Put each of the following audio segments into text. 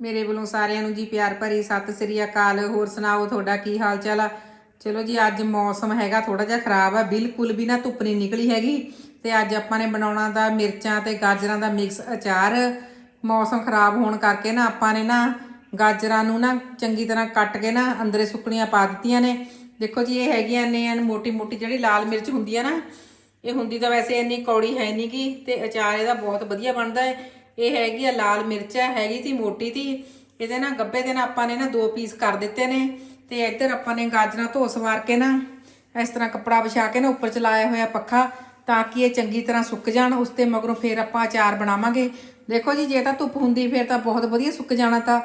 ਮੇਰੇ ਵੱਲੋਂ ਸਾਰਿਆਂ ਨੂੰ ਜੀ ਪਿਆਰ ਭਰੀ ਸਤਿ ਸ੍ਰੀ ਅਕਾਲ। ਹੋਰ ਸੁਣਾਓ, ਤੁਹਾਡਾ ਕੀ ਹਾਲ ਚਾਲ ਆ? ਚਲੋ ਜੀ, ਅੱਜ ਮੌਸਮ ਹੈਗਾ ਥੋੜਾ ਜਿਹਾ ਖਰਾਬ ਆ। ਬਿਲਕੁਲ ਵੀ ਨਾ ਧੁੱਪ ਨਹੀਂ ਨਿਕਲੀ ਹੈਗੀ। ਤੇ ਅੱਜ ਆਪਾਂ ਨੇ ਬਣਾਉਣਾ ਦਾ ਮਿਰਚਾਂ ਤੇ ਗਾਜਰਾਂ ਦਾ ਮਿਕਸ ਅਚਾਰ। ਮੌਸਮ ਖਰਾਬ ਹੋਣ ਕਰਕੇ ਨਾ ਆਪਾਂ ਨੇ ਨਾ ਗਾਜਰਾਂ ਨੂੰ ਨਾ ਚੰਗੀ ਤਰ੍ਹਾਂ ਕੱਟ ਕੇ ਨਾ ਅੰਦਰੇ ਸੁੱਕਣੀਆਂ ਪਾ ਦਿੱਤੀਆਂ ਨੇ। ਦੇਖੋ ਜੀ, ਇਹ ਹੈਗੀਆਂ ਨੇ ਮੋਟੀ ਮੋਟੀ ਜਿਹੜੀ ਲਾਲ ਮਿਰਚ ਹੁੰਦੀ ਆ ਨਾ, ਇਹ ਹੁੰਦੀ ਤਾਂ ਵੈਸੇ ਇੰਨੀ ਕੌੜੀ ਹੈ ਨਹੀਂ ਗੀ ਤੇ ਅਚਾਰ ਇਹਦਾ ਬਹੁਤ ਵਧੀਆ ਬਣਦਾ ਹੈ। ਇਹ ਹੈਗੀ ਆ ਲਾਲ ਮਿਰਚ ਹੈਗੀ ਤੀ ਮੋਟੀ ਤੀ ਇਹਦੇ ਨਾਲ ਗੱਬੇ ਦੇ ਨਾਲ ਆਪਾਂ ਨੇ ਨਾ ਦੋ ਪੀਸ ਕਰ ਦਿੱਤੇ ਨੇ। ਤੇ ਇੱਧਰ ਆਪਾਂ ਨੇ ਗਾਜਰਾਂ ਧੋ ਸਵਾਰ ਕੇ ਨਾ, ਇਸ ਤਰ੍ਹਾਂ ਕੱਪੜਾ ਵਿਛਾ ਕੇ ਨਾ ਉੱਪਰ ਚਲਾਇਆ ਹੋਇਆ ਪੱਖਾ, ਤਾਂ ਕਿ ਇਹ ਚੰਗੀ ਤਰ੍ਹਾਂ ਸੁੱਕ ਜਾਣ। ਉਸ ਤੇ ਮਗਰੋਂ ਫੇਰ ਆਪਾਂ ਅਚਾਰ ਬਣਾਵਾਂਗੇ। ਦੇਖੋ ਜੀ, ਜੇ ਤਾਂ ਧੁੱਪ ਹੁੰਦੀ, ਫੇਰ ਤਾਂ ਬਹੁਤ ਵਧੀਆ ਸੁੱਕ ਜਾਣਾ ਤਾਂ।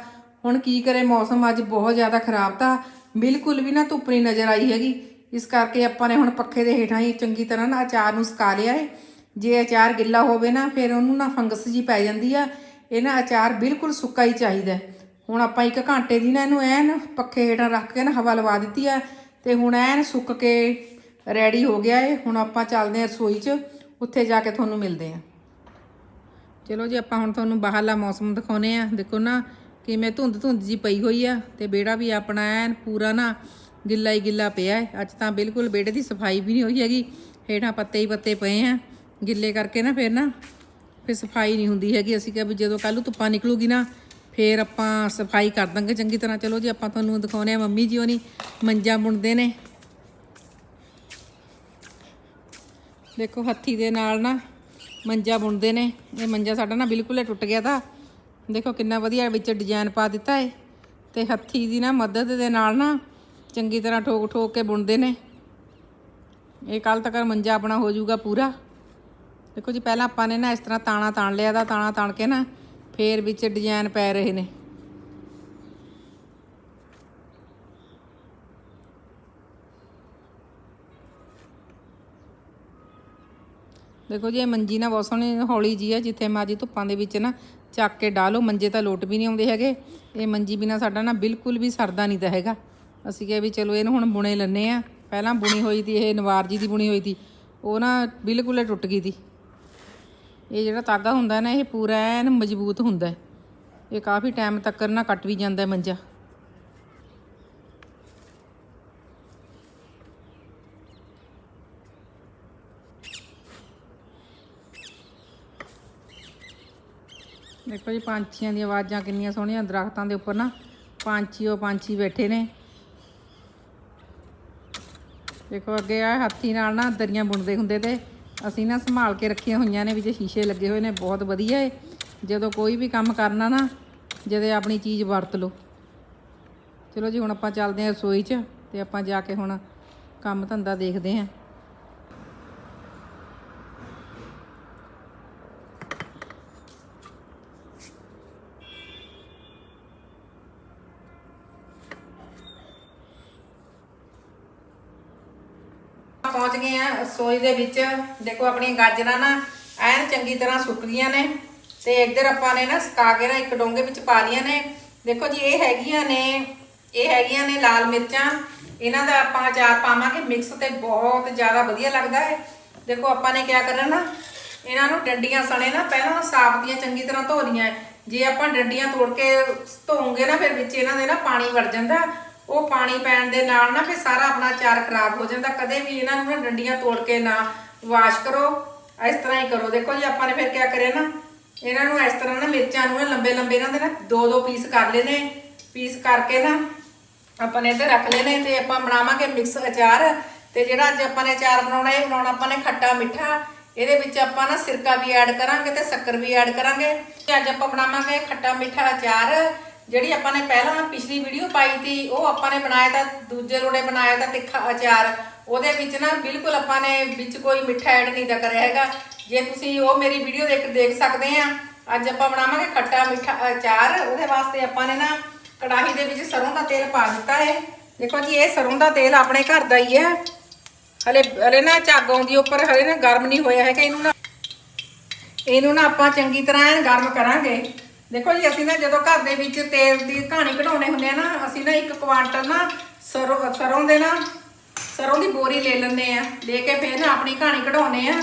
ਹੁਣ ਕੀ ਕਰੇ, ਮੌਸਮ ਅੱਜ ਬਹੁਤ ਜ਼ਿਆਦਾ ਖਰਾਬ ਤਾਂ। ਬਿਲਕੁਲ ਵੀ ਨਾ ਧੁੱਪ ਨਹੀਂ ਨਜ਼ਰ ਆਈ ਹੈਗੀ। ਇਸ ਕਰਕੇ ਆਪਾਂ ਨੇ ਹੁਣ ਪੱਖੇ ਦੇ ਹੇਠਾਂ ਹੀ ਚੰਗੀ ਤਰ੍ਹਾਂ ਨਾ ਅਚਾਰ ਨੂੰ ਸੁਕਾ ਲਿਆ ਹੈ ਜੇ ਅਚਾਰ ਗਿੱਲਾ ਹੋਵੇ ਨਾ, ਫਿਰ ਉਹਨੂੰ ਨਾ ਫੰਗਸ ਜੀ ਪੈ ਜਾਂਦੀ ਆ। ਇਹ ਨਾ ਅਚਾਰ ਬਿਲਕੁਲ ਸੁੱਕਾ ਹੀ ਚਾਹੀਦਾ ਹੁਣ ਆਪਾਂ ਇੱਕ ਘੰਟੇ ਦੀ ਨਾ ਇਹਨੂੰ ਐਨ ਪੱਖੇ ਹੇਠਾਂ ਰੱਖ ਕੇ ਨਾ ਹਵਾ ਲਵਾ ਦਿੱਤੀ ਆ ਤੇ ਹੁਣ ਐਨ ਸੁੱਕ ਕੇ ਰੈਡੀ ਹੋ ਗਿਆ ਏ। ਹੁਣ ਆਪਾਂ ਚੱਲਦੇ ਆ ਰਸੋਈ 'ਚ, ਉੱਥੇ ਜਾ ਕੇ ਤੁਹਾਨੂੰ ਮਿਲਦੇ ਆ ਚਲੋ ਜੀ, ਆਪਾਂ ਹੁਣ ਤੁਹਾਨੂੰ ਬਾਹਰਲਾ ਮੌਸਮ ਦਿਖਾਉਨੇ ਆ ਦੇਖੋ ਨਾ ਕਿਵੇਂ ਧੁੰਦ ਧੁੰਦ ਜੀ ਪਈ ਹੋਈ ਆ ਤੇ ਬੇੜਾ ਵੀ ਆਪਣਾ ਐਨ ਪੂਰਾ ਨਾ ਗਿੱਲਾ ਹੀ ਗਿੱਲਾ ਪਿਆ ਹੈ। ਅੱਜ ਤਾਂ ਬਿਲਕੁਲ ਬੇੜੇ ਦੀ ਸਫ਼ਾਈ ਵੀ ਨਹੀਂ ਹੋਈ ਹੈਗੀ। ਹੇਠਾਂ ਪੱਤੇ ਹੀ ਪੱਤੇ ਪਏ ਆ। ਗਿੱਲੇ ਕਰਕੇ ਨਾ ਫਿਰ ਨਾ, ਫਿਰ ਸਫ਼ਾਈ ਨਹੀਂ ਹੁੰਦੀ ਹੈਗੀ। ਅਸੀਂ ਕਿਹਾ ਵੀ ਜਦੋਂ ਕੱਲ੍ਹ ਨੂੰ ਧੁੱਪਾਂ ਨਿਕਲੂਗੀ ਨਾ, ਫਿਰ ਆਪਾਂ ਸਫ਼ਾਈ ਕਰ ਦਾਂਗੇ ਚੰਗੀ ਤਰ੍ਹਾਂ। ਚਲੋ ਜੀ, ਆਪਾਂ ਤੁਹਾਨੂੰ ਦਿਖਾਉਨੇ ਆ ਮੰਮੀ ਜੀ ਹੋਣੀ, ਮੰਜਾ ਬੁਣਦੇ ਨੇ। ਦੇਖੋ ਹੱਥੀ ਦੇ ਨਾਲ ਨਾ ਮੰਜਾ ਬੁਣਦੇ ਨੇ। ਇਹ ਮੰਜਾ ਸਾਡਾ ਨਾ ਬਿਲਕੁਲ ਹੀ ਟੁੱਟ ਗਿਆ ਤਾਂ। ਦੇਖੋ ਕਿੰਨਾ ਵਧੀਆ ਵਿੱਚ ਡਿਜ਼ਾਈਨ ਪਾ ਦਿੱਤਾ ਏ। ਤੇ ਹੱਥੀ ਦੀ ਨਾ ਮਦਦ ਦੇ ਨਾਲ ਨਾ ਚੰਗੀ ਤਰ੍ਹਾਂ ਠੋਕ ਠੋਕ ਕੇ ਬੁਣਦੇ ਨੇ। ਇਹ ਕੱਲ ਤੱਕ ਮੰਜਾ ਆਪਣਾ ਹੋ ਜਾਊਗਾ ਪੂਰਾ। ਦੇਖੋ ਜੀ, ਪਹਿਲਾਂ ਆਪਾਂ ਨੇ ਨਾ ਇਸ ਤਰ੍ਹਾਂ ਤਾਣਾ ਤਾਣ ਲਿਆ ਦਾ, ਤਾਣਾ ਤਾਣ ਕੇ ਨਾ ਫੇਰ ਵਿੱਚ ਡਿਜ਼ਾਈਨ ਪੈ ਰਹੇ ਨੇ। ਦੇਖੋ ਜੀ, ਇਹ ਮੰਜੀ ਨਾ ਬਹੁਤ ਸੋਹਣੀ ਹੌਲੀ ਜੀ ਹੈ ਜਿੱਥੇ ਮਰਜ਼ੀ ਧੁੱਪਾਂ ਦੇ ਵਿੱਚ ਨਾ ਚੱਕ ਕੇ ਡਾਲੋ ਮੰਜੇ ਤਾਂ ਲੋਟ ਵੀ ਨਹੀਂ ਆਉਂਦੇ ਹੈਗੇ। ਇਹ ਮੰਜੀ ਬਿਨਾ ਸਾਡਾ ਨਾ ਬਿਲਕੁਲ ਵੀ ਸਰਦਾ ਨਹੀਂ ਤਾਂ ਹੈਗਾ। ਅਸੀਂ ਕਿਹਾ ਵੀ ਚਲੋ ਇਹਨੂੰ ਹੁਣ ਬੁਣੇ ਲੈਨੇ ਆ ਪਹਿਲਾਂ ਬੁਣੀ ਹੋਈ ਤੀ ਇਹ ਨਵਾਰ ਜੀ ਦੀ ਬੁਣੀ ਹੋਈ ਤੀ ਉਹ ਨਾ ਬਿਲਕੁਲ ਟੁੱਟ ਗਈ ਤੀ ਇਹ ਜਿਹੜਾ ਤਾਗਾ ਹੁੰਦਾ ਨਾ, ਇਹ ਪੂਰਾ ਐਨ ਮਜ਼ਬੂਤ ਹੁੰਦਾ ਇਹ ਕਾਫੀ ਟਾਈਮ ਤੱਕ ਨਾ ਕੱਟ ਵੀ ਜਾਂਦਾ ਮੰਜਾ। ਦੇਖੋ ਜੀ, ਪੰਛੀਆਂ ਦੀਆਂ ਆਵਾਜ਼ਾਂ ਕਿੰਨੀਆਂ ਸੋਹਣੀਆਂ, ਦਰਖਤਾਂ ਦੇ ਉੱਪਰ ਨਾ ਪੰਛੀ ਉਹ ਪੰਛੀ ਬੈਠੇ ਨੇ। ਦੇਖੋ ਅੱਗੇ ਆ, ਹਾਥੀ ਨਾਲ ਨਾ ਦਰੀਆਂ ਬੁਣਦੇ ਹੁੰਦੇ ਤੇ ਅਸੀਂ ਨਾ ਸੰਭਾਲ ਕੇ ਰੱਖੀਆਂ ਹੋਈਆਂ ਨੇ ਵੀ ਜੇ ਸ਼ੀਸ਼ੇ ਲੱਗੇ ਹੋਏ ਨੇ, ਬਹੁਤ ਵਧੀਆ ਏ। ਜਦੋਂ ਕੋਈ ਵੀ ਕੰਮ ਕਰਨਾ ਨਾ, ਜਦੇ ਆਪਣੀ ਚੀਜ਼ ਵਰਤ ਲਓ। ਚਲੋ ਜੀ, ਹੁਣ ਆਪਾਂ ਚੱਲਦੇ ਹਾਂ ਰਸੋਈ 'ਚ ਤੇ ਆਪਾਂ ਜਾ ਕੇ ਹੁਣ ਕੰਮ ਧੰਦਾ ਦੇਖਦੇ ਹਾਂ ਪਹੁੰਚ ਗਏ ਆ ਰਸੋਈ ਦੇ ਵਿੱਚ। ਦੇਖੋ ਆਪਣੀਆਂ ਗਾਜਰਾਂ ਨਾ ਐਨ ਚੰਗੀ ਤਰ੍ਹਾਂ ਸੁੱਕ ਗਈਆਂ ਨੇ ਤੇ ਇੱਧਰ ਆਪਾਂ ਨੇ ਨਾ ਸੁਕਾ ਕੇ ਨਾ ਇੱਕ ਡੋਂਗੇ ਵਿੱਚ ਪਾ ਲੀਆਂ ਨੇ। ਦੇਖੋ ਜੀ, ਇਹ ਹੈਗੀਆਂ ਨੇ, ਇਹ ਹੈਗੀਆਂ ਨੇ ਲਾਲ ਮਿਰਚਾਂ। ਇਹਨਾਂ ਦਾ ਆਪਾਂ ਅਚਾਰ ਪਾਵਾਂਗੇ, ਮਿਕਸ ਤੇ ਬਹੁਤ ਜ਼ਿਆਦਾ ਵਧੀਆ ਲੱਗਦਾ ਹੈ। ਦੇਖੋ ਆਪਾਂ ਨੇ ਕਿਆ ਕਰਨਾ ਨਾ, ਇਹਨਾਂ ਨੂੰ ਡੰਡੀਆਂ ਸਣੇ ਨਾ, ਪਹਿਲਾਂ ਸਾਫ਼ ਦੀਆਂ ਚੰਗੀ ਤਰ੍ਹਾਂ ਧੋ ਲੀਆਂ ਜੇ ਆਪਾਂ ਡੰਡੀਆਂ ਤੋੜ ਕੇ ਧੋਉਂਗੇ ਨਾ, ਫਿਰ ਵਿੱਚ ਇਹਨਾਂ ਦੇ ਨਾ ਪਾਣੀ ਵੜ ਜਾਂਦਾ। ਉਹ ਪਾਣੀ ਪੈਣ ਦੇ ਨਾਲ ਨਾ ਫਿਰ ਸਾਰਾ ਆਪਣਾ ਅਚਾਰ ਖਰਾਬ ਹੋ ਜਾਂਦਾ। ਕਦੇ ਵੀ ਇਹਨਾਂ ਨੂੰ ਨਾ ਡੰਡੀਆਂ ਤੋੜ ਕੇ ਨਾ ਵਾਸ਼ ਕਰੋ, ਇਸ ਤਰ੍ਹਾਂ ਹੀ ਕਰੋ। ਦੇਖੋ ਜੀ, ਆਪਾਂ ਨੇ ਫਿਰ ਕਿਆ ਕਰਿਆ ਨਾ? ਇਹਨਾਂ ਨੂੰ ਇਸ ਤਰ੍ਹਾਂ ਨਾ ਮਿਰਚਾਂ ਨੂੰ ਲੰਬੇ ਲੰਬੇ ਇਹਨਾਂ ਦੇ ਨਾ ਦੋ ਦੋ ਪੀਸ ਕਰ ਲੈਨੇ ਪੀਸ ਕਰਕੇ ਨਾ ਆਪਾਂ ਨੇ ਇੱਧਰ ਰੱਖ ਲੈਨੇ ਤੇ ਆਪਾਂ ਬਣਾਵਾਂਗੇ ਮਿਕਸ ਅਚਾਰ। ਤੇ ਜਿਹੜਾ ਅੱਜ ਆਪਾਂ ਨੇ ਅਚਾਰ ਬਣਾਉਣਾ ਇਹ ਬਣਾਉਣਾ ਆਪਾਂ ਨੇ ਖੱਟਾ ਮਿੱਠਾ। ਇਹਦੇ ਵਿੱਚ ਆਪਾਂ ਨਾ ਸਿਰਕਾ ਵੀ ਐਡ ਕਰਾਂਗੇ ਤੇ ਸ਼ੱਕਰ ਵੀ ਐਡ ਕਰਾਂਗੇ। ਤੇ ਅੱਜ ਆਪਾਂ ਬਣਾਵਾਂਗੇ ਖੱਟਾ ਮਿੱਠਾ ਅਚਾਰ। ਜਿਹੜੀ ਆਪਾਂ ਨੇ ਪਹਿਲਾਂ ਪਿਛਲੀ ਵੀਡੀਓ ਪਾਈ ਤੀ ਉਹ ਆਪਾਂ ਨੇ ਬਣਾਇਆ ਤਾਂ, ਦੂਜੇ ਲੋੜੇ ਬਣਾਇਆ ਤਾਂ ਤਿੱਖਾ ਅਚਾਰ। ਉਹਦੇ ਵਿੱਚ ਨਾ ਬਿਲਕੁਲ ਆਪਾਂ ਨੇ ਵਿੱਚ ਕੋਈ ਮਿੱਠਾ ਐਡ ਨਹੀਂ ਦਾ ਕਰਿਆ ਹੈਗਾ। ਜੇ ਤੁਸੀਂ ਉਹ ਮੇਰੀ ਵੀਡੀਓ ਦੇਖ ਦੇਖ ਸਕਦੇ ਆ, ਅੱਜ ਆਪਾਂ ਬਣਾਵਾਂਗੇ ਖੱਟਾ ਮਿੱਠਾ ਅਚਾਰ। ਉਹਦੇ ਵਾਸਤੇ ਆਪਾਂ ਨੇ ਨਾ ਕੜਾਹੀ ਦੇ ਵਿੱਚ ਸਰੋਂ ਦਾ ਤੇਲ ਪਾ ਦਿੱਤਾ ਹੈ। ਦੇਖੋ ਜੀ, ਇਹ ਸਰੋਂ ਦਾ ਤੇਲ ਆਪਣੇ ਘਰ ਦਾ ਹੀ ਹੈ। ਹਲੇ ਹਲੇ ਨਾ ਝੱਗ ਆਉਂਦੀ ਉੱਪਰ, ਹਲੇ ਨਾ ਗਰਮ ਨਹੀਂ ਹੋਇਆ ਹੈਗਾ। ਇਹਨੂੰ ਨਾ ਇਹਨੂੰ ਨਾ ਆਪਾਂ ਚੰਗੀ ਤਰ੍ਹਾਂ ਗਰਮ ਕਰਾਂਗੇ। ਦੇਖੋ ਜੀ, ਅਸੀਂ ਨਾ ਜਦੋਂ ਘਰ ਦੇ ਵਿੱਚ ਤੇਲ ਦੀ ਕਹਾਣੀ ਕਢਾਉਣੇ ਹੁੰਦੇ ਆ ਨਾ, ਅਸੀਂ ਨਾ ਇੱਕ ਕੁਆਂਟਲ ਨਾ ਸਰੋਂ ਸਰੋਂ ਦੇ ਨਾ, ਸਰੋਂ ਦੀ ਬੋਰੀ ਲੈ ਲੈਂਦੇ ਆ। ਲੈ ਕੇ ਫਿਰ ਨਾ ਆਪਣੀ ਕਹਾਣੀ ਕਢਾਉਣੇ ਆ।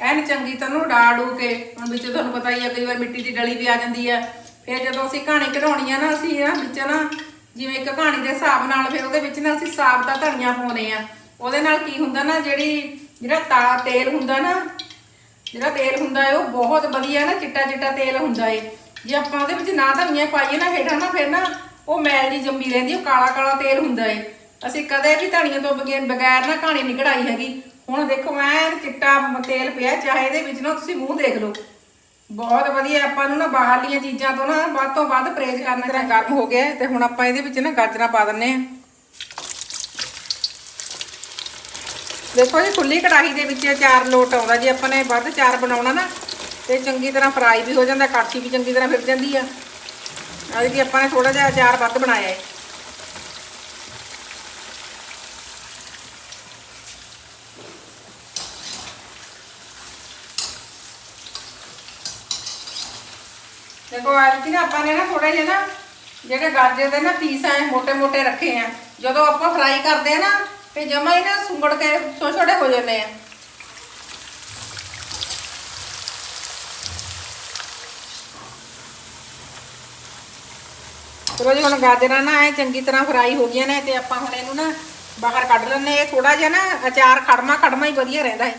ਐਨ ਚੰਗੀ ਤਰ੍ਹਾਂ ਨੂੰ ਡਾੜੂ ਕੇ ਹੁਣ ਵਿੱਚ ਤੁਹਾਨੂੰ ਪਤਾ ਹੀ ਆ, ਕਈ ਵਾਰ ਮਿੱਟੀ ਦੀ ਡਲੀ ਵੀ ਆ ਜਾਂਦੀ ਆ। ਫਿਰ ਜਦੋਂ ਅਸੀਂ ਕਹਾਣੀ ਕਢਾਉਣੀ ਆ ਨਾ, ਅਸੀਂ ਆ ਵਿੱਚ ਨਾ ਜਿਵੇਂ ਇੱਕ ਕਹਾਣੀ ਦੇ ਹਿਸਾਬ ਨਾਲ ਫਿਰ ਉਹਦੇ ਵਿੱਚ ਨਾ ਅਸੀਂ ਸਾਬਤਾ ਧਨੀਆ ਪਾਉਨੇ ਆ। ਉਹਦੇ ਨਾਲ ਕੀ ਹੁੰਦਾ ਨਾ, ਜਿਹੜੀ, ਜਿਹੜਾ ਤਾ ਤੇਲ ਹੁੰਦਾ ਨਾ, ਜਿਹੜਾ ਤੇਲ ਹੁੰਦਾ ਹੈ ਉਹ ਬਹੁਤ ਵਧੀਆ ਨਾ ਚਿੱਟਾ ਚਿੱਟਾ ਤੇਲ ਹੁੰਦਾ ਏ। ਜੇ ਆਪਾਂ ਉਹਦੇ ਵਿੱਚ ਨਾ ਧਨੀਆ ਪਾਈਏ ਨਾ ਹੇਠਾਂ ਨਾ ਫਿਰ ਨਾ ਉਹ ਮੈਲ ਦੀ ਜੰਮੀ ਰਹਿੰਦੀ ਉਹ ਕਾਲਾ ਕਾਲਾ ਤੇਲ ਹੁੰਦਾ ਏ। ਅਸੀਂ ਕਦੇ ਵੀ ਧਨੀਆ ਤੋਂ ਬਗੈਰ ਬਗੈਰ ਨਾ ਕਹਾਣੀ ਨਹੀਂ ਕਢਾਈ ਹੈਗੀ। ਹੁਣ ਦੇਖੋ ਐ ਚਿੱਟਾ ਤੇਲ ਪਿਆ, ਚਾਹੇ ਇਹਦੇ ਵਿੱਚ ਨਾ ਤੁਸੀਂ ਮੂੰਹ ਦੇਖ ਲਓ। ਬਹੁਤ ਵਧੀਆ ਆਪਾਂ ਨੂੰ ਨਾ ਬਾਹਰਲੀਆਂ ਚੀਜ਼ਾਂ ਤੋਂ ਨਾ ਵੱਧ ਤੋਂ ਵੱਧ ਪਰਹੇਜ਼ ਕਰਨਾ ਚਾਹੀਦਾ ਗਰਮ ਹੋ ਗਿਆ ਤੇ ਹੁਣ ਆਪਾਂ ਇਹਦੇ ਵਿੱਚ ਨਾ ਗਾਜਰਾਂ ਪਾ ਦਿੰਨੇ ਆ ਦੇਖੋ ਜੀ ਖੁੱਲੀ ਕੜਾਹੀ ਦੇ ਵਿੱਚ ਚਾਰ ਲੋਟ ਆਉਂਦਾ। ਜੇ ਆਪਾਂ ਨੇ ਵੱਧ ਚਾਰ ਬਣਾਉਣਾ ਨਾ तो चंकी तरह फ्राई भी हो जाता काठी भी चंकी तरह फिर जाती है अभी कि आपने थोड़ा जहा अचार बद बनाया है देखो अभी ना आपने ना थोड़ा जहा ना जो गाजर के ना पीस है मोटे मोटे रखे हैं जो आप फ्राई करते हैं ना तो जमा ही ना सुंगड़ के छोटे छोटे हो जाते हैं ਚਲੋ ਜੀ, ਹੁਣ ਗਾਜਰਾਂ ਨਾ ਐ ਚੰਗੀ ਤਰ੍ਹਾਂ ਫਰਾਈ ਹੋ ਗਈਆਂ ਨੇ ਤੇ ਆਪਾਂ ਹੁਣ ਇਹਨੂੰ ਨਾ ਬਾਹਰ ਕੱਢ ਲੈਣੇ ਇਹ ਥੋੜਾ ਜਿਹਾ ਨਾ ਅਚਾਰ ਖੜਮਾ ਖੜਮਾ ਹੀ ਵਧੀਆ ਰਹਿੰਦਾ ਹੈ।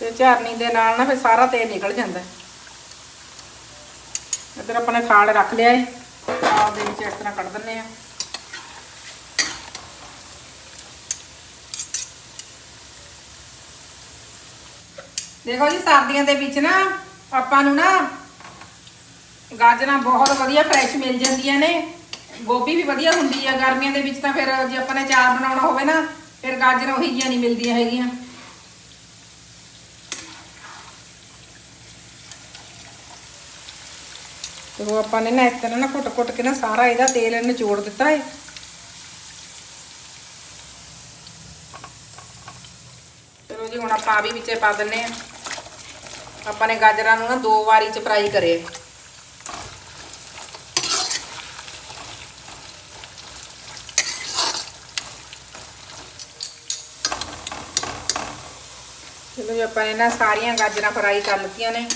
ਤੇ ਝਰਨੀ ਦੇ ਨਾਲ ਨਾ ਫਿਰ ਸਾਰਾ ਤੇਲ ਨਿਕਲ ਜਾਂਦਾ ਹੈ। ਇੱਧਰ ਆਪਾਂ ਨੇ ਥਾਲ ਰੱਖ ਲਿਆ ਹੈ। ਥਾਲ ਦੇ ਵਿੱਚ ਇਸ ਤਰ੍ਹਾਂ ਕੱਢ ਦਿੰਨੇ ਆ ਦੇਖੋ ਜੀ, ਸਰਦੀਆਂ ਦੇ ਵਿੱਚ ਨਾ ਆਪਾਂ ਨੂੰ ਨਾ ਗਾਜਰਾਂ ਬਹੁਤ ਵਧੀਆ ਫਰੈਸ਼ ਮਿਲ ਜਾਂਦੀਆਂ ਨੇ। ਗੋਭੀ ਵੀ ਵਧੀਆ ਹੁੰਦੀ ਆ। ਗਰਮੀਆਂ ਦੇ ਵਿੱਚ ਤਾਂ ਫਿਰ ਜੇ ਆਪਾਂ ਨੇ ਚਾਰ ਬਣਾਉਣਾ ਹੋਵੇ ਨਾ, ਫਿਰ ਗਾਜਰਾਂ ਉਹੀ ਜੀਆਂ ਨਹੀਂ ਮਿਲਦੀਆਂ ਹੈਗੀਆਂ। ਤੇ ਉਹ ਆਪਾਂ ਨੇ ਨਾ ਇਸ ਤਰ੍ਹਾਂ ਨਾ ਘੁੱਟ-ਘੁੱਟ ਕੇ ਨਾ ਸਾਰਾ ਇਹਦਾ ਤੇਲ ਨਿਚੋੜ ਦਿੱਤਾ ਹੈ ਚਲੋ ਜੀ, ਹੁਣ ਆਪਾਂ ਆ ਵੀ ਵਿੱਚੇ ਪਾ ਦਿੰਨੇ ਆ ਆਪਾਂ ਨੇ ਗਾਜਰਾਂ ਨੂੰ ਨਾ ਦੋ ਵਾਰੀ ਚ ਫਰਾਈ ਕਰੇ। ਚਲੋ ਆਪਾਂ ਨੇ ਨਾ ਸਾਰੀਆਂ ਗਾਜਰਾਂ ਫਰਾਈ ਕਰ ਲਿੱਤੀਆਂ ਨੇ।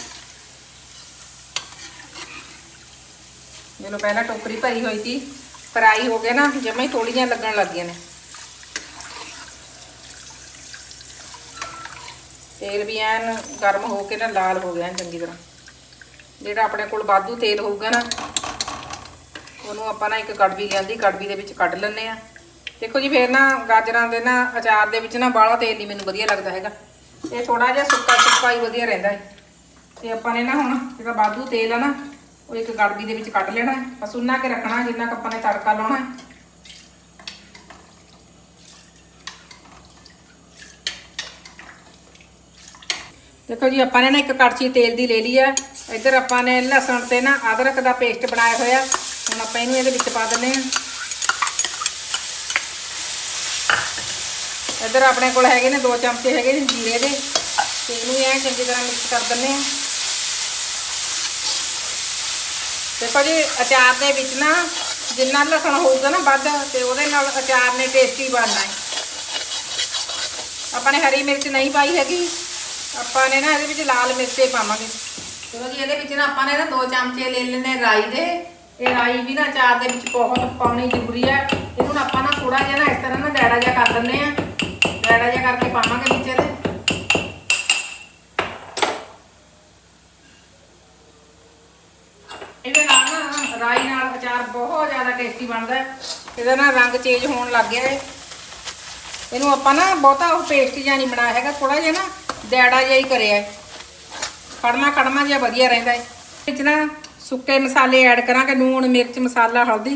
ਜਦੋਂ ਪਹਿਲਾਂ ਟੋਕਰੀ ਭਰੀ ਹੋਈ ਸੀ। ਫਰਾਈ ਹੋ ਗਏ ਨਾ, ਜਮਾਂ ਹੀ ਥੋੜੀਆਂ ਲੱਗਣ ਲੱਗ ਗਈਆਂ ਨੇ। ਤੇਲ ਵੀ ਐਨ ਗਰਮ ਹੋ ਕੇ ਨਾ ਲਾਲ ਹੋ ਗਿਆ ਚੰਗੀ ਤਰ੍ਹਾਂ। ਜਿਹੜਾ ਆਪਣੇ ਕੋਲ ਵਾਧੂ ਤੇਲ ਹੋਊਗਾ ਨਾ, ਉਹਨੂੰ ਆਪਾਂ ਨਾ ਇੱਕ ਕੜਵੀ ਲਿਆਂਦੀ, ਕੜਵੀ ਦੇ ਵਿੱਚ ਕੱਢ ਲੈਣੇ ਆ ਦੇਖੋ ਜੀ, ਫੇਰ ਨਾ ਗਾਜਰਾਂ ਦੇ ਨਾ ਅਚਾਰ ਦੇ ਵਿੱਚ ਨਾ ਬਾਹਲਾ ਤੇਲ ਨਹੀਂ ਮੈਨੂੰ ਵਧੀਆ ਲੱਗਦਾ ਹੈਗਾ। ਇਹ ਥੋੜਾ ਜਿਹਾ ਸੁੱਕਾ ਸੁੱਕਾ ਹੀ ਵਧੀਆ ਰਹਿੰਦਾ ਹੈ। ਤੇ ਆਪਾਂ ਨੇ ਨਾ ਹੁਣ ਜਿਹੜਾ ਵਾਧੂ ਤੇਲ ਆ ਨਾ, ਉਹ ਇੱਕ ਗੜਬੀ ਦੇ ਵਿੱਚ ਕੱਢ ਲੈਣਾ ਹੈ। ਬਸ ਉਨਾ ਕੇ ਰੱਖਣਾ, ਜਿੰਨਾ ਕੁ ਆਪਾਂ ਨੇ ਤੜਕਾ ਲਾਉਣਾ ਹੈ। ਦੇਖੋ ਜੀ, ਆਪਾਂ ਨੇ ਨਾ ਇੱਕ ਕੜਛੀ ਤੇਲ ਦੀ ਲੈ ਲਈ ਆ। ਇੱਧਰ ਆਪਾਂ ਨੇ ਲਸਣ ਤੇ ਨਾ ਅਦਰਕ ਦਾ ਪੇਸਟ ਬਣਾਇਆ ਹੋਇਆ। ਹੁਣ ਆਪਾਂ ਇਹਨੂੰ ਇਹਦੇ ਵਿੱਚ ਪਾ ਦਿੰਦੇ ਆ ਇੱਧਰ ਆਪਣੇ ਕੋਲ ਹੈਗੇ ਨੇ ਦੋ ਚਮਚੇ ਹੈਗੇ ਨੇ ਜੀਰੇ ਦੇ। ਤੇ ਇਹਨੂੰ ਐ ਚੰਗੀ ਤਰ੍ਹਾਂ ਮਿਕਸ ਕਰ ਦਿੰਦੇ ਆ ਦੇਖੋ ਜੀ, ਅਚਾਰ ਦੇ ਵਿੱਚ ਨਾ ਜਿੰਨਾ ਲਸਣ ਹੋਊਗਾ ਨਾ ਵੱਧ, ਤੇ ਉਹਦੇ ਨਾਲ ਅਚਾਰ ਨੇ ਟੇਸਟੀ ਬਣਨਾ ਹੈ। ਆਪਾਂ ਨੇ ਹਰੀ ਮਿਰਚ ਨਹੀਂ ਪਾਈ ਹੈਗੀ। ਆਪਾਂ ਨੇ ਨਾ ਇਹਦੇ ਵਿੱਚ ਲਾਲ ਮਿਰਚੇ ਪਾਵਾਂਗੇ। ਕਿਉਂਕਿ ਇਹਦੇ ਵਿੱਚ ਨਾ ਆਪਾਂ ਨੇ ਨਾ ਦੋ ਚਮਚੇ ਲੈ ਲੈਣੇ ਰਾਈ ਦੇ। ਇਹ ਰਾਈ ਵੀ ਨਾ ਅਚਾਰ ਦੇ ਵਿੱਚ ਬਹੁਤ ਪਾਉਣੀ ਜ਼ਰੂਰੀ ਹੈ ਇਹਨੂੰ ਨਾ ਆਪਾਂ ਨਾ ਥੋੜਾ ਜਿਹਾ ਨਾ ਇਸ ਤਰ੍ਹਾਂ ਨਾ ਗੈੜਾ ਜਿਹਾ ਕਰ ਦਿੰਦੇ ਆ ਗੈੜਾ ਜਿਹਾ ਕਰਕੇ ਪਾਵਾਂਗੇ ਵਿੱਚ ਇਹਦੇ। ਇਹਦੇ ਨਾਲ ਨਾ ਰਾਈ ਨਾਲ ਅਚਾਰ ਬਹੁਤ ਜ਼ਿਆਦਾ ਟੇਸਟੀ ਬਣਦਾ ਇਹਦਾ ਨਾ ਰੰਗ ਚੇਂਜ ਹੋਣ ਲੱਗ ਗਿਆ ਹੈ। ਇਹਨੂੰ ਆਪਾਂ ਨਾ ਬਹੁਤਾ ਉਹ ਪੇਸਟ ਜਿਹਾ ਨਹੀਂ ਬਣਾਇਆ ਹੈਗਾ। ਥੋੜਾ ਜਿਹਾ ਨਾ ਡੈੜਾ ਜਿਹਾ ਹੀ ਕਰਿਆ ਹੈ ਕੜਮਾ ਕੜਮਾ ਜਿਹਾ ਵਧੀਆ ਰਹਿੰਦਾ ਹੈ ਵਿੱਚ ਨਾ ਸੁੱਕੇ ਮਸਾਲੇ ਐਡ ਕਰਾਂਗੇ ਲੂਣ, ਮਿਰਚ, ਮਸਾਲਾ, ਹਲਦੀ।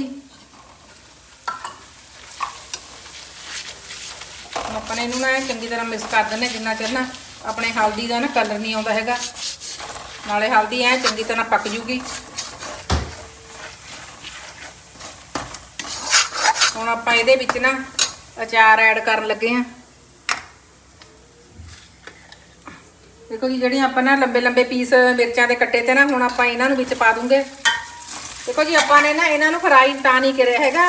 ਹੁਣ ਆਪਾਂ ਇਹਨੂੰ ਨਾ ਚੰਗੀ ਤਰ੍ਹਾਂ ਮਿਕਸ ਕਰ ਦਿੰਦੇ ਜਿੰਨਾ ਚਿਰ ਨਾ ਆਪਣੇ ਹਲਦੀ ਦਾ ਨਾ ਕਲਰ ਨਹੀਂ ਆਉਂਦਾ ਹੈਗਾ। ਨਾਲੇ ਹਲਦੀ ਐ ਚੰਗੀ ਤਰ੍ਹਾਂ ਪੱਕ ਜੂਗੀ। ਹੁਣ ਆਪਾਂ ਇਹਦੇ ਵਿੱਚ ਨਾ ਅਚਾਰ ਐਡ ਕਰਨ ਲੱਗੇ ਆ ਦੇਖੋ ਜੀ, ਜਿਹੜੀਆਂ ਆਪਾਂ ਨਾ ਲੰਬੇ ਲੰਬੇ ਪੀਸ ਮਿਰਚਾਂ ਦੇ ਕੱਟੇ ਤੇ ਨਾ, ਹੁਣ ਆਪਾਂ ਇਹਨਾਂ ਨੂੰ ਵਿੱਚ ਪਾ ਦੂੰਗੇ। ਦੇਖੋ ਜੀ, ਆਪਾਂ ਨੇ ਨਾ ਇਹਨਾਂ ਨੂੰ ਫਰਾਈ ਤਾਂ ਨਹੀਂ ਕਰਿਆ ਹੈਗਾ।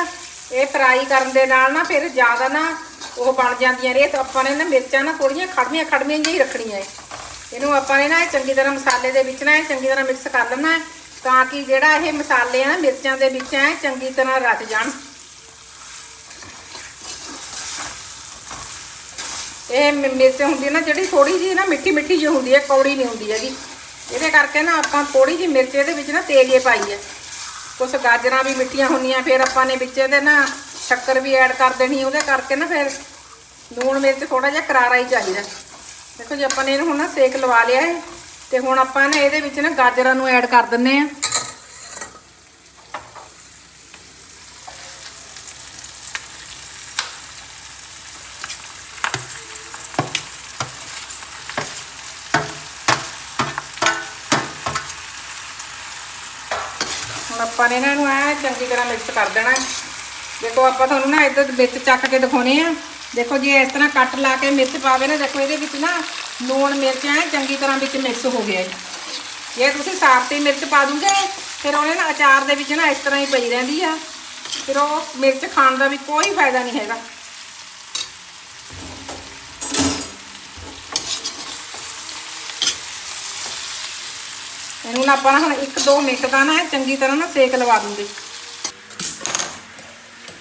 ਇਹ ਫਰਾਈ ਕਰਨ ਦੇ ਨਾਲ ਨਾ ਫਿਰ ਜ਼ਿਆਦਾ ਨਾ ਉਹ ਬਣ ਜਾਂਦੀਆਂ ਨੇ। ਤਾਂ ਆਪਾਂ ਨੇ ਨਾ ਮਿਰਚਾਂ ਨਾ ਥੋੜੀਆਂ ਖੜਮੀਆਂ ਖੜਮੀਆਂ ਜਿਹੀਆਂ ਹੀ ਰੱਖਣੀਆਂ ਏ ਇਹਨੂੰ ਆਪਾਂ ਨੇ ਨਾ ਚੰਗੀ ਤਰ੍ਹਾਂ ਮਸਾਲੇ ਦੇ ਵਿੱਚ ਨਾ ਚੰਗੀ ਤਰ੍ਹਾਂ ਮਿਕਸ ਕਰ ਲੈਣਾ ਤਾਂ ਕਿ ਜਿਹੜਾ ਇਹ ਮਸਾਲੇ ਆ ਨਾ ਮਿਰਚਾਂ ਦੇ ਵਿੱਚ ਐ ਚੰਗੀ ਤਰ੍ਹਾਂ ਰਚ ਜਾਣ। ਇਹ ਮਿਰਚ ਹੁੰਦੀ ਨਾ ਜਿਹੜੀ ਥੋੜੀ ਜਿਹੀ ਨਾ ਮਿੱਠੀ ਮਿੱਠੀ ਜਿਹੀ ਹੁੰਦੀ ਹੈ, ਕੌੜੀ ਨਹੀਂ ਹੁੰਦੀ ਹੈਗੀ। ਇਹਦੇ ਕਰਕੇ ਨਾ ਆਪਾਂ ਥੋੜੀ ਜਿਹੀ ਮਿਰਚ ਇਹਦੇ ਵਿੱਚ ਨਾ ਤੇਜ਼ੇ ਪਾਈ ਹੈ। ਕੁਛ ਗਾਜਰਾਂ ਵੀ ਮਿੱਠੀਆਂ ਹੁੰਦੀਆਂ, ਫਿਰ ਆਪਾਂ ਨੇ ਵਿੱਚ ਇਹਦੇ ਨਾ ਸ਼ੱਕਰ ਵੀ ਐਡ ਕਰ ਦੇਣੀ, ਉਹਦੇ ਕਰਕੇ ਨਾ ਫਿਰ ਲੂਣ ਮਿਰਚ ਥੋੜਾ ਜਿਹਾ ਕਰਾਰਾ ਹੀ ਚਾਹੀਦਾ। ਦੇਖੋ ਜੀ, ਆਪਾਂ ਨੇ ਇਹਨੂੰ ਹੁਣ ਨਾ ਸੇਕ ਲਵਾ ਲਿਆ ਹੈ, ਤੇ ਹੁਣ ਆਪਾਂ ਨਾ ਇਹਦੇ ਵਿੱਚ ਨਾ ਗਾਜਰਾਂ ਨੂੰ ਐਡ ਕਰ ਦਿੰਨੇ ਆ ਹੁਣ ਆਪਾਂ ਨੇ ਇਹਨਾਂ ਨੂੰ ਐ ਚੰਗੀ ਤਰ੍ਹਾਂ ਮਿਕਸ ਕਰ ਦੇਣਾ। ਦੇਖੋ, ਆਪਾਂ ਤੁਹਾਨੂੰ ਨਾ ਇੱਧਰ ਵਿੱਚ ਚੱਕ ਕੇ ਦਿਖਾਉਣੇ ਆ। ਦੇਖੋ ਜੇ, ਇਸ ਤਰ੍ਹਾਂ ਕੱਟ ਲਾ ਕੇ ਮਿਰਚ ਪਾਵੇ ਨਾ, ਦੇਖੋ ਇਹਦੇ ਵਿੱਚ ਨਾ ਲੂਣ, ਮਿਰਚ ਐ ਚੰਗੀ ਤਰ੍ਹਾਂ ਵਿੱਚ ਮਿਕਸ ਹੋ ਗਿਆ ਜੇ। ਤੁਸੀਂ ਸਾਫਤੀ ਮਿਰਚ ਪਾ ਦੂਗੇ, ਫਿਰ ਉਹਨੇ ਨਾ ਅਚਾਰ ਦੇ ਵਿੱਚ ਨਾ ਇਸ ਤਰ੍ਹਾਂ ਹੀ ਪਈ ਰਹਿੰਦੀ ਆ। ਫਿਰ ਉਹ ਮਿਰਚ ਖਾਣ ਦਾ ਵੀ ਕੋਈ ਫਾਇਦਾ ਨਹੀਂ ਹੈਗਾ। ਇਹਨੂੰ ਨਾ ਆਪਾਂ ਨਾ ਹੁਣ 1-2 ਮਿੰਟ ਦਾ ਨਾ ਚੰਗੀ ਤਰ੍ਹਾਂ ਨਾ ਸੇਕ ਲਵਾ ਦੂੰਗੇ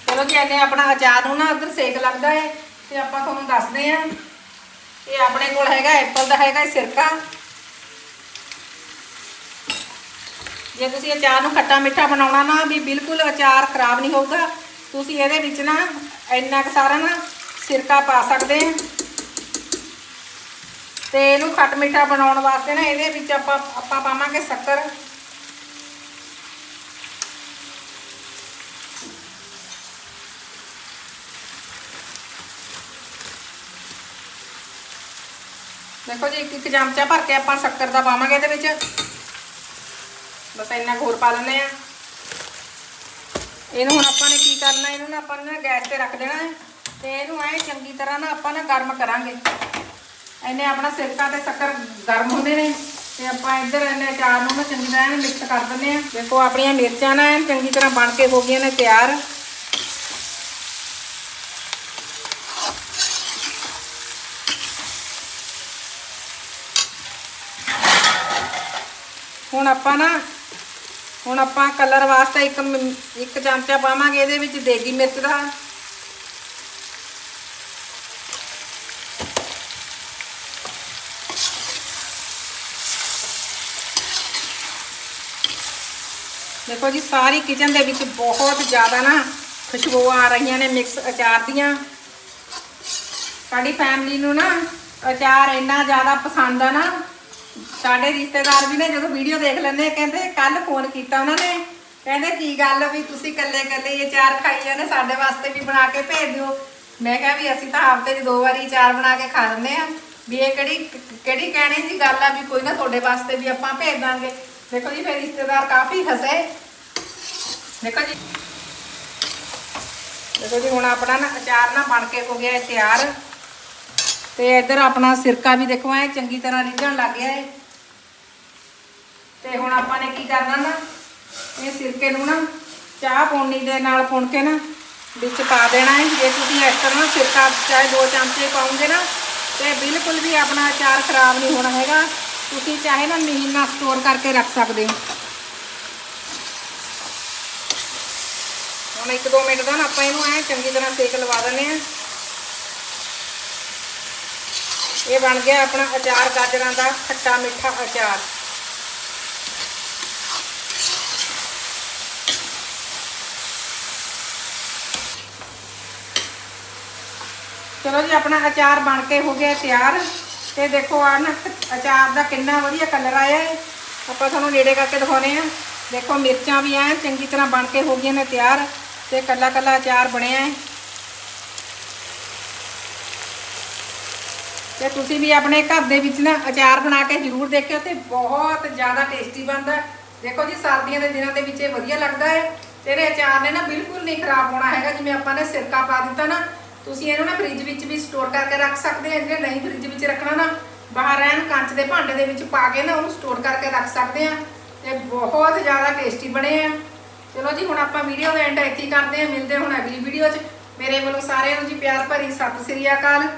ਚਲੋ ਜੀ, ਇਹਨੇ ਆਪਣਾ ਅਚਾਰ ਨੂੰ ਨਾ ਉਧਰ ਸੇਕ ਲੱਗਦਾ ਹੈ ਤੇ ਆਪਾਂ ਤੁਹਾਨੂੰ ਦੱਸਦੇ ਆਂ, ਇਹ ਆਪਣੇ ਕੋਲ ਹੈਗਾ ਐਪਲ ਦਾ ਹੈਗਾ ਸਿਰਕਾ। ਜੇ ਤੁਸੀਂ ਅਚਾਰ ਨੂੰ ਖੱਟਾ ਮਿੱਠਾ ਬਣਾਉਣਾ ਨਾ, ਵੀ ਬਿਲਕੁਲ ਅਚਾਰ ਖਰਾਬ ਨਹੀਂ ਹੋਊਗਾ, ਤੁਸੀਂ ਇਹਦੇ ਵਿੱਚ ਨਾ ਇੰਨਾ ਕੁ ਸਾਰਾ ਨਾ ਸਿਰਕਾ ਪਾ ਸਕਦੇ ਆ। ਤੇ ਇਹਨੂੰ ਖੱਟ ਮਿੱਠਾ ਬਣਾਉਣ ਵਾਸਤੇ ਨਾ ਇਹਦੇ ਵਿੱਚ ਆਪਾਂ ਆਪਾਂ ਪਾਵਾਂਗੇ ਸ਼ੱਕਰ। ਦੇਖੋ ਜੀ ਇੱਕ ਇੱਕ ਚਮਚਾ ਭਰ ਕੇ ਆਪਾਂ ਸ਼ੱਕਰ ਦਾ ਪਾਵਾਂਗੇ ਇਹਦੇ ਵਿੱਚ। ਬਸ ਇੰਨਾ ਕੁ ਹੋਰ ਪਾ ਲੈਂਦੇ ਆ ਇਹਨੂੰ ਹੁਣ ਆਪਾਂ ਨੇ ਕੀ ਕਰਨਾ, ਇਹਨੂੰ ਨਾ ਆਪਾਂ ਨੇ ਨਾ ਗੈਸ ਤੇ ਰੱਖ ਦੇਣਾ ਹੈ ਤੇ ਇਹਨੂੰ ਐ ਚੰਗੀ ਤਰ੍ਹਾਂ ਨਾ ਆਪਾਂ ਨਾ ਗਰਮ ਕਰਾਂਗੇ। ਇਹਨੇ ਆਪਣਾ ਸਿਰਕਾ ਤੇ ਸ਼ੱਕਰ ਗਰਮ ਹੁੰਦੇ ਨੇ ਤੇ ਆਪਾਂ ਇੱਧਰ ਇਹਨੇ ਅਚਾਰ ਨੂੰ ਨਾ ਚੰਗੀ ਤਰ੍ਹਾਂ ਮਿਕਸ ਕਰ ਦਿੰਦੇ ਆ ਦੇਖੋ ਆਪਣੀਆਂ ਮਿਰਚਾਂ ਨਾ ਚੰਗੀ ਤਰ੍ਹਾਂ ਬਣ ਕੇ ਹੋ ਗਈਆਂ ਨੇ ਤਿਆਰ। ਹੁਣ ਆਪਾਂ ਨਾ, ਹੁਣ ਆਪਾਂ ਕਲਰ ਵਾਸਤੇ ਇੱਕ ਇੱਕ ਚਮਚਾ ਪਾਵਾਂਗੇ, ਇਹਦੇ ਵਿੱਚ ਦੇਗੀ ਮਿਰਚ ਦਾ। ਦੇਖੋ ਜੀ, ਸਾਰੀ ਕਿਚਨ ਦੇ ਵਿੱਚ ਬਹੁਤ ਜ਼ਿਆਦਾ ਨਾ ਖੁਸ਼ਬੂ ਆ ਰਹੀਆਂ ਨੇ ਮਿਕਸ ਅਚਾਰ ਦੀਆਂ। ਸਾਡੀ ਫੈਮਿਲੀ ਨੂੰ ਨਾ ਅਚਾਰ ਇੰਨਾ ਜ਼ਿਆਦਾ ਪਸੰਦ ਆ ਨਾ। ਸਾਡੇ ਰਿਸ਼ਤੇਦਾਰ ਵੀ ਨੇ ਜਦੋਂ ਵੀਡੀਓ ਦੇਖ ਲੈਂਦੇ ਕਹਿੰਦੇ ਕੱਲ ਫੋਨ ਕੀਤਾ ਉਹਨਾਂ ਨੇ। ਕਹਿੰਦੇ, ਕੀ ਗੱਲ ਵੀ ਤੁਸੀਂ ਇਕੱਲੇ ਇਕੱਲੇ ਇਹ ਚਾਰ ਖਾਈ ਜਾਂਦੇ ਸਾਡੇ ਵਾਸਤੇ ਵੀ ਬਣਾ ਕੇ ਭੇਜ ਦਿਓ। ਮੈਂ ਕਿਹਾ ਵੀ ਅਸੀਂ ਤਾਂ ਹਫ਼ਤੇ 'ਚ ਦੋ ਵਾਰੀ ਅਚਾਰ ਬਣਾ ਕੇ ਖਾ ਲੈਂਦੇ ਆ। ਵੀ ਇਹ ਕਿਹੜੀ ਕਿਹੜੀ ਕਹਿਣੇ ਦੀ ਗੱਲ ਆ ਵੀ ਕੋਈ ਨਾ ਤੁਹਾਡੇ ਵਾਸਤੇ ਵੀ ਆਪਾਂ ਭੇਜ ਦਾਂਗੇ। ਦੇਖੋ ਜੀ, ਫਿਰ ਰਿਸ਼ਤੇਦਾਰ ਕਾਫੀ ਹੱਸੇ। ਦੇਖੋ ਜੀ। ਦੇਖੋ ਜੀ, ਹੁਣ ਆਪਣਾ ਨਾ ਅਚਾਰ ਨਾ ਬਣ ਕੇ ਹੋ ਗਿਆ ਹੈ ਤਿਆਰ। ਤੇ ਇੱਧਰ ਆਪਣਾ ਸਿਰਕਾ ਵੀ ਦੇਖੋ, ਐ ਚੰਗੀ ਤਰ੍ਹਾਂ ਰਿੱਝਣ ਲੱਗ ਗਿਆ ਹੈ ਤੇ ਹੁਣ ਆਪਾਂ ਨੇ ਕੀ ਕਰਨਾ ਨਾ, ਇਹ ਸਿਰਕੇ ਨੂੰ ਨਾ ਚਾਹ ਪੌਣੀ ਦੇ ਨਾਲ ਪੁਣ ਕੇ ਨਾ ਵਿੱਚ ਪਾ ਦੇਣਾ ਹੈ। ਜੇ ਤੁਸੀਂ ਇਸ ਤਰ੍ਹਾਂ ਸਿਰਕਾ ਚਾਹੇ ਦੋ ਚਮਚੇ ਪਾਉਂਗੇ ਨਾ, ਤੇ ਬਿਲਕੁਲ ਵੀ ਆਪਣਾ ਅਚਾਰ ਖਰਾਬ ਨਹੀਂ ਹੋਣਾ ਹੈਗਾ। ਤੁਸੀਂ ਚਾਹੇ ਨਾ ਮਹੀਨਾ ਸਟੋਰ ਕਰਕੇ ਰੱਖ ਸਕਦੇ ਹੋ। ਹੁਣ 1-2 ਮਿੰਟ ਦਾ ਨਾ ਆਪਾਂ ਇਹਨੂੰ ਐ ਚੰਗੀ ਤਰ੍ਹਾਂ ਸੇਕ ਲਵਾ ਦਿੰਦੇ ਆ ਇਹ ਬਣ ਗਿਆ ਆਪਣਾ ਅਚਾਰ, ਗਾਜਰਾਂ ਦਾ ਖੱਟਾ ਮਿੱਠਾ ਅਚਾਰ। ਚਲੋ ਜੀ, ਆਪਣਾ ਅਚਾਰ ਬਣ ਕੇ ਹੋ ਗਿਆ ਤਿਆਰ। ਤੇ ਦੇਖੋ ਆ ਨਾ, ਅਚਾਰ ਦਾ ਕਿੰਨਾ ਵਧੀਆ ਕਲਰ ਆਇਆ ਹੈ ਆਪਾਂ ਤੁਹਾਨੂੰ ਨੇੜੇ ਕਰਕੇ ਦਿਖਾਉਨੇ ਆ ਦੇਖੋ ਮਿਰਚਾਂ ਵੀ ਐ ਚੰਗੀ ਤਰ੍ਹਾਂ ਬਣ ਕੇ ਹੋ ਗਈਆਂ ਨੇ ਤਿਆਰ। ਤੇ ਕੱਲਾ ਕੱਲਾ ਅਚਾਰ ਬਣਿਆ ਹੈ। ਤੇ ਤੁਸੀਂ ਵੀ ਆਪਣੇ ਘਰ ਦੇ ਵਿੱਚ ਨਾ ਅਚਾਰ ਬਣਾ ਕੇ ਜ਼ਰੂਰ ਦੇਖਿਓ ਤੇ ਬਹੁਤ ਜ਼ਿਆਦਾ ਟੇਸਟੀ ਬਣਦਾ ਦੇਖੋ ਜੀ, ਸਰਦੀਆਂ ਦੇ ਦਿਨਾਂ ਦੇ ਵਿੱਚ ਇਹ ਵਧੀਆ ਲੱਗਦਾ ਹੈ। ਤੇ ਅਚਾਰ ਨੇ ਨਾ ਬਿਲਕੁਲ ਨਹੀਂ ਖਰਾਬ ਹੋਣਾ ਹੈਗਾ, ਜਿਵੇਂ ਆਪਾਂ ਨੇ ਸਿਰਕਾ ਪਾ ਦਿੱਤਾ ਨਾ। ਤੁਸੀਂ ਇਹਨੂੰ ਨਾ ਫ੍ਰਿਜ ਵਿੱਚ ਵੀ ਸਟੋਰ ਕਰਕੇ ਰੱਖ ਸਕਦੇ ਆ ਜੇ ਨਹੀਂ ਫ੍ਰਿਜ ਵਿੱਚ ਰੱਖਣਾ ਨਾ। ਬਾਹਰ ਰਹਿਣ ਕੰਚ ਦੇ ਭਾਂਡੇ ਦੇ ਵਿੱਚ ਪਾ ਕੇ ਨਾ ਉਹਨੂੰ ਸਟੋਰ ਕਰਕੇ ਰੱਖ ਸਕਦੇ ਆ ਤੇ ਬਹੁਤ ਜ਼ਿਆਦਾ ਟੇਸਟੀ ਬਣੇ ਆ। ਚਲੋ ਜੀ, ਹੁਣ ਆਪਾਂ ਵੀਡੀਓ ਦਾ ਐਂਡ ਇੱਥੇ ਕਰਦੇ ਹਾਂ। ਮਿਲਦੇ ਹਾਂ ਹੁਣ ਅਗਲੀ ਵੀਡੀਓ 'ਚ। ਮੇਰੇ ਵੱਲੋਂ ਸਾਰਿਆਂ ਨੂੰ ਜੀ ਪਿਆਰ ਭਰੀ ਸਤਿ ਸ੍ਰੀ ਅਕਾਲ।